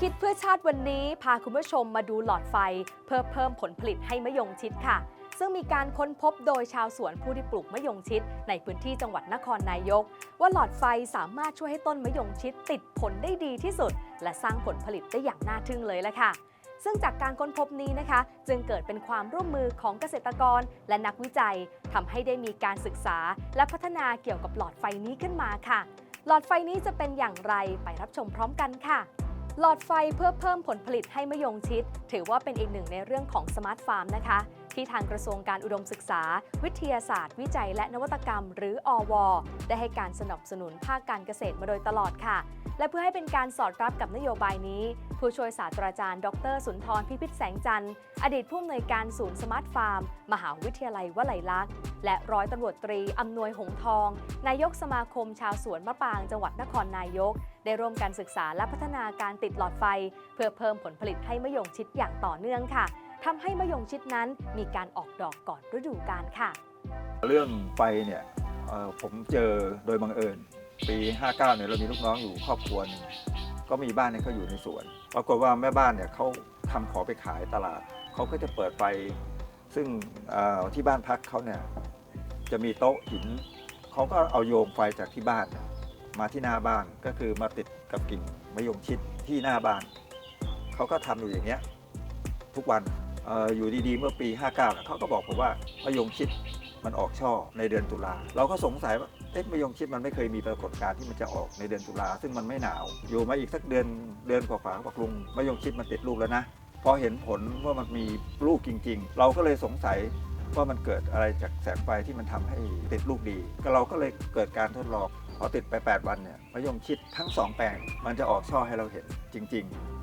คิดเพื่อชาติวันนี้พาคุณผู้ชมมาดูหลอดไฟ เพื่อเพิ่มผลผลิตให้มะยงชิดค่ะ ซึ่งมีการค้นพบโดยชาวสวนผู้ที่ปลูกมะยงชิด ในพื้นที่จังหวัดนครนายก ว่าหลอดไฟสามารถช่วยให้ต้นมะยงชิดติดผลได้ดีที่สุด และสร้างผลผลิตได้อย่างน่าทึ่งเลยละค่ะซึ่งจากการค้นพบนี้นะคะ จึงเกิดเป็นความร่วมมือของเกษตรกรและนักวิจัยทำให้ได้มีการศึกษา และพัฒนาเกี่ยวกับหลอดไฟนี้ขึ้นมาค่ะ หลอดไฟนี้จะเป็นอย่างไรไปรับชมพร้อมกันค่ะ หลอดไฟเพื่อเพิ่มผลผลิตให้มะยงชิด ถือว่าเป็นอีกหนึ่งในเรื่องของสมาร์ทฟาร์มนะคะ ที่ทางกระทรวงการอุดมศึกษา วิทยาศาสตร์ วิจัย และนวัตกรรม หรืออว ได้ให้การสนับสนุนภาคการเกษตรมาโดยตลอดค่ะ และเพื่อให้เป็นการสอดรับกับนโยบายนี้ ผู้ช่วยศาสตราจารย์ ดร สุนทรพิพิธแสงจันทร์ อดีตผู้อำนวยการศูนย์สมาร์ทฟาร์ม มหาวิทยาลัยวลัยลักษณ์ และร้อยตำรวจตรีอำนวยหงทอง นายกสมาคมชาวสวนมะปรางจังหวัดนครนายกได้ร่วมกันศึกษาและพัฒนาการติดหลอดไฟ เพื่อเพิ่มผลผลิตให้มะยงชิดอย่างต่อเนื่องค่ะ ทำให้มะยงชิดนั้นมีการออกดอกก่อนฤดูกาลค่ะ เรื่องไฟเนี่ยเอ่อผมเจอโดยบังเอิญ ปี 59เนี่ยเรามีลูกน้องอยู่ครอบครัวหนึงก็มีบ้านเนี่ยเขาอยู่ในสวน ปรากฏว่าแม่บ้านเนี่ยเขาทำของไปขายตลาด เขาก็จะเปิดไฟ ซึ่งเอ่อที่บ้านพักเขาเนี่ยจะมีโต๊ะหินเขาก็เอาโยมไฟจากที่บ้านเนี่ยมาที่หน้าบ้านก็คือมาติดกับกิ่งมะยงชิดที่หน้าบ้านเขาก็ทำอยู่อย่างเงี้ยทุกวัน อยู่ดีๆ เมื่อปี 59 เขาก็บอกผมว่ามะยงชิดมันออกช่อในเดือนตุลา เราก็สงสัยว่าเอ๊ะมะยงชิดมันไม่เคยมีปรากฏการณ์ที่มันจะออกในเดือนตุลา ซึ่งมันไม่หนาว อยู่มาอีกสักเดือนเดือนกว่าๆบอกลุงมะยงชิดมันติดลูกแล้วนะพอเห็นผลว่ามันมีลูกจริง ๆ เราก็เลยสงสัยว่ามันเกิดอะไรจากแสงไฟที่มันทำให้ติดลูกดี ก็เราก็เลยเกิดการทดลองพอติดไป 8 วันเนี่ยมะยงชิดทั้งสองแปลงมันจะออกช่อให้เราเห็นจริง ๆ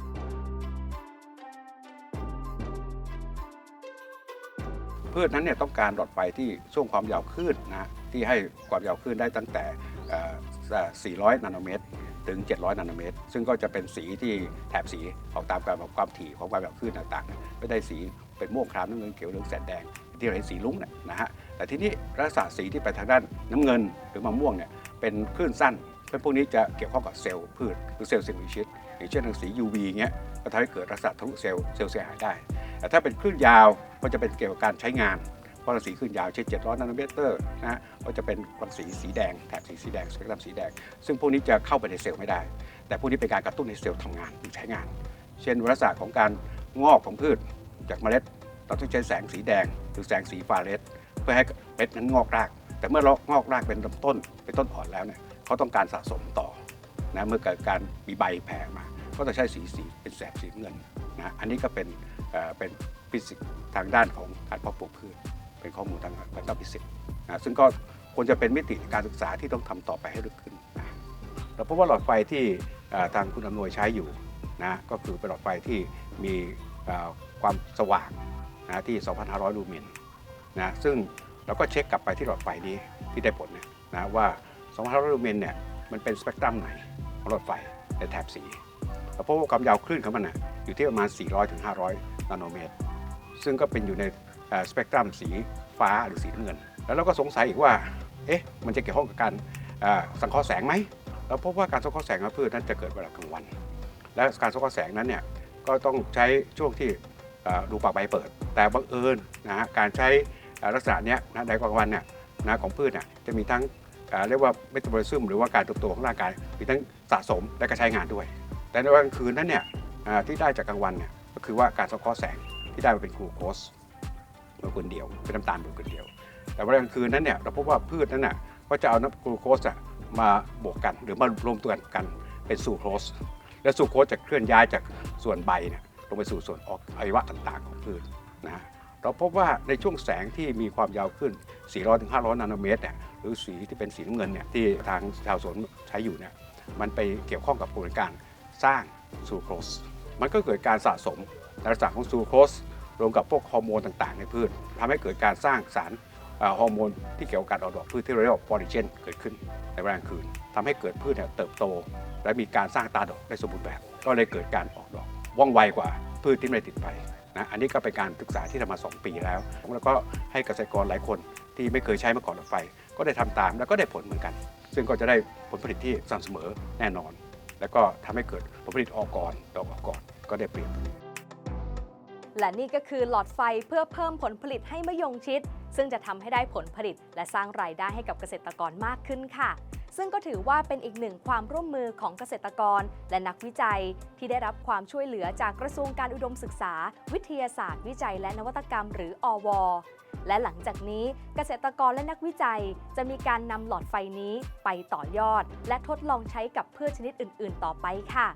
พืชนั้นเนี่ยต้องการหลอดไฟที่ช่วงความยาวคลื่นนะที่ให้ความยาวคลื่นได้ตั้งแต่เอ่อเอ่อ400 นาโนเมตร ถึง 700 นาโนเมตร ซึ่งก็จะเป็นสีที่แถบสีออกตามการความถี่ของความยาวคลื่นต่างๆ ไม่ได้สีเป็นม่วงครามน้ำเงินเขียวเหลืองแสดแดงที่เราเห็นสีลุ้งเนี่ยนะฮะ แต่ที่นี้ลักษณะสีที่ไปทางด้านน้ำเงินหรือมะม่วงเนี่ยเป็นคลื่นสั้นเพื่อพวกนี้จะเกี่ยวข้องกับเซลล์พืชหรือเซลล์สิ่งมีชีวิต อย่างเช่นรังสี UV เงี้ยก็ทำให้เกิดลักษณะทะลุเซลล์เซลล์เสียหายได้ แต่ถ้าเป็นคลื่นยาวก็จะเป็นเกี่ยวกับการใช้งานเพราะรังสีคลื่นยาวเช่น700นาโนเมตรนะฮะก็จะเป็นรังสีสีแดงแถบสีสีแดงสเปกตรัมสีแดง ซึ่งพวกนี้จะเข้าไปในเซลล์ไม่ได้ แต่พวกนี้เป็นการกระตุ้นให้เซลล์ทำงานหรือใช้งาน เช่นลักษณะของการงอกของพืชจากเมล็ดเราต้องใช้แสงสีแดงหรือแสงสีฟ้าเรดเพื่อให้เม็ดนั้นงอกราก แต่เมื่อเรางอกรากเป็นลำต้นเป็นต้นอ่อนแล้วเนี่ยเขาต้องการสะสมต่อนะเมื่อเกิดการมีใบแผ่มา ก็จะใช้สีสีเป็นแสบสีเงินนะอันนี้ก็เป็นเป็นฟิสิกส์ทางด้านของการเพาะปลูกพืชเป็นข้อมูลทางด้านฟิสิกส์นะซึ่งก็ควรจะเป็นมิติการศึกษาที่ต้องทำต่อไปให้ลึกขึ้นนะเราพบว่าหลอดไฟที่ทางคุณอำนวยใช้อยู่นะก็คือเป็นหลอดไฟที่มีความสว่างนะที่ 2,500 ลูเมนนะซึ่งเราก็เช็คกลับไปที่หลอดไฟนี้ที่ได้ผลเนี่ยนะว่า 2,500 ลูเมนเนี่ยมันเป็นสเปกตรัมไหนของหลอดไฟในแถบสี เราพบว่าความยาวคลื่นของมันนะอยู่ที่ประมาณ 400-500 นาโนเมตร ซึ่งก็เป็นอยู่ในสเปกตรัมสีฟ้าหรือสีเงิน แล้วเราก็สงสัยอีกว่า เอ๊ะ มันจะเกี่ยวข้องกับการสังเคราะห์แสงไหมเราพบว่าการสังเคราะห์แสงของพืชนั้นจะเกิดเวลากลางวัน และการสังเคราะห์แสงนั้นเนี่ยก็ต้องใช้ช่วงที่ดูปากใบเปิด แต่บังเอิญนะฮะการใช้ลักษณะเนี้ยนะในกลางวันเนี่ยนะของพืชเนี่ยจะมีทั้งเรียกว่าเมตาบอลิซึมหรือว่าการเติบโตของร่างกายมีทั้งสะสมและก็ใช้งานด้วย แต่ในวันกลางคืนนั้นเนี่ยที่ได้จากกลางวันเนี่ยก็คือว่าการสังเคราะห์แสงที่ได้มาเป็นกลูโคสโมเลกุลเดียวเป็นน้ำตาลโมเลกุลเดียว แต่วันกลางคืนนั้นเนี่ยเราพบว่าพืชนั้นน่ะก็จะเอาน้ำกลูโคสอะมาบวกกันหรือมารวมตัวกันเป็นซูโครสและซูโครสจะเคลื่อนย้ายจากส่วนใบเนี่ยลงไปสู่ส่วนออกอวัยวะต่างๆ ของพืชนะฮะเราพบว่าในช่วงแสงที่มีความยาวขึ้น 400-500 นาโนเมตรเนี่ยหรือสีที่เป็นสีน้ำเงินเนี่ยที่ทางชาวสวนใช้อยู่เนี่ยมันไปเกี่ยวข้องกับกระบวนการ สร้างซูโครสมันก็เกิดการสะสมในลักษณะของซูโครสรวมกับพวกฮอร์โมนต่างๆ ในพืชทำให้เกิดการสร้างสารฮอร์โมนที่เกี่ยวกับการออกดอกพืชที่เรียกว่าพอลิเจนเกิดขึ้นในเวลากลางคืนทำให้เกิดพืชเนี่ยเติบโต และมีการสร้างตาดอกได้สมบูรณ์แบบ ก็เลยเกิดการออกดอกว่องไวกว่าพืชที่ไม่ติดไฟนะอันนี้ก็เป็นการศึกษาที่ทำมา 2 ปีแล้ว แล้วก็ให้เกษตรกรหลายคนที่ไม่เคยใช้มาก่อนรถไฟ ก็ได้ทำตามแล้วก็ได้ผลเหมือนกัน ซึ่งก็จะได้ผลผลิตที่สม่ำเสมอแน่นอน แล้วก็ทำให้เกิดผลผลิตออกก่อนดอกออกก่อนก็ได้เปรียบและนี่ก็คือหลอดไฟเพื่อเพิ่มผลผลิตให้มะยงชิด ซึ่งจะทำให้ได้ผลผลิต และสร้างรายได้ให้กับเกษตรกรมากขึ้นค่ะ ซึ่งก็ถือว่าเป็นอีกหนึ่งความร่วมมือของเกษตรกร และนักวิจัย ที่ได้รับความช่วยเหลือจากกระทรวงการอุดมศึกษา วิทยาศาสตร์ วิจัย และนวัตกรรม หรืออว และหลังจากนี้เกษตรกรและนักวิจัย จะมีการนำหลอดไฟนี้ไปต่อยอด และทดลองใช้กับพืชชนิดอื่น ๆ ต่อไปค่ะ